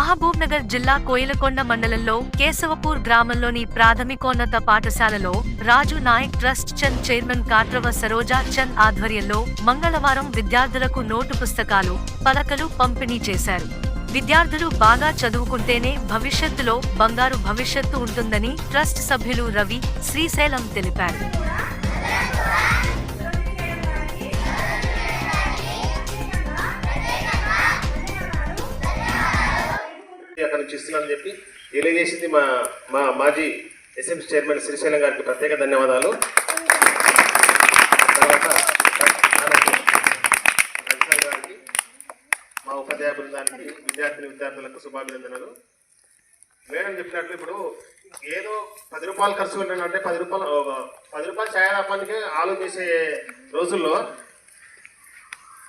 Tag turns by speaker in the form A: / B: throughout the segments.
A: మహబూబ్నగర్ జిల్లా కోయిలకొండ మండలంలో కేశవపూర్ గ్రామంలోని ప్రాథమికోన్నత పాఠశాలలో రాజు నాయక్ ట్రస్ట్ చంద్ చైర్మన్ కాట్రవ సరోజా చంద్ ఆధ్వర్యంలో మంగళవారం విద్యార్థులకు నోటు పుస్తకాలు పలకలు పంపిణీ చేశారు. విద్యార్థులు బాగా చదువుకుంటేనే భవిష్యత్తులో బంగారు భవిష్యత్తు ఉంటుందని ట్రస్ట్ సభ్యులు రవి శ్రీశైలం తెలిపారు.
B: అక్కడ ఇస్తున్నానని చెప్పి తెలియజేసింది మా మా మాజీ ఎస్ఎంసీ చైర్మన్ శ్రీశైలం గారికి ప్రత్యేక ధన్యవాదాలు. తర్వాత గారికి మా ఉపాధ్యాయ బృందానికి విద్యార్థిని విద్యార్థులకు శుభాభినందనలు. మేడం చెప్పినట్లు ఇప్పుడు ఏదో పది రూపాయలు ఖర్చు పెట్టాలంటే పది రూపాయలు ఒక పది రూపాయలు ఛాయ్ రాపానికి ఆలోచించే రోజుల్లో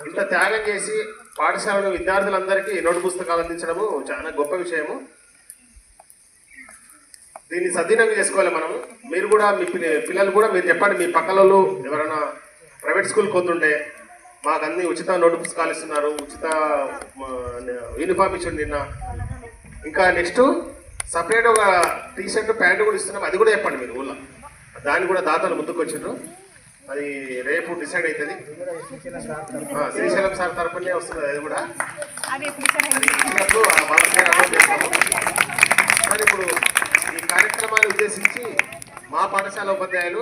B: ఇంత త్యాగం చేసి పాఠశాలలో విద్యార్థులందరికీ నోటు పుస్తకాలు అందించడము చాలా గొప్ప విషయము. దీన్ని సద్వినియోగం చేసుకోవాలి మనం మీరు కూడా మీ పిల్లలు కూడా మీరు చెప్పండి మీ పక్కలలో ఎవరైనా ప్రైవేట్ స్కూల్ పోతుంటే మాకు అన్ని ఉచిత నోటు పుస్తకాలు ఇస్తున్నారు ఉచిత యూనిఫామ్ ఇచ్చిండు నిన్న. ఇంకా నెక్స్ట్ సపరేట్ ఒక టీ షర్ట్ ప్యాంటు కూడా ఇస్తున్నాం. అది కూడా చెప్పండి మీరు ఊళ్ళో. దాన్ని కూడా దాతలు ముందుకు వచ్చిండ్రు అది రేపు డిసైడ్ అవుతుంది శ్రీశైలం సార్ తరపునే వస్తుంది అది కూడా. ఇప్పుడు ఈ కార్యక్రమాన్ని ఉద్దేశించి మా పాఠశాల ఉపాధ్యాయులు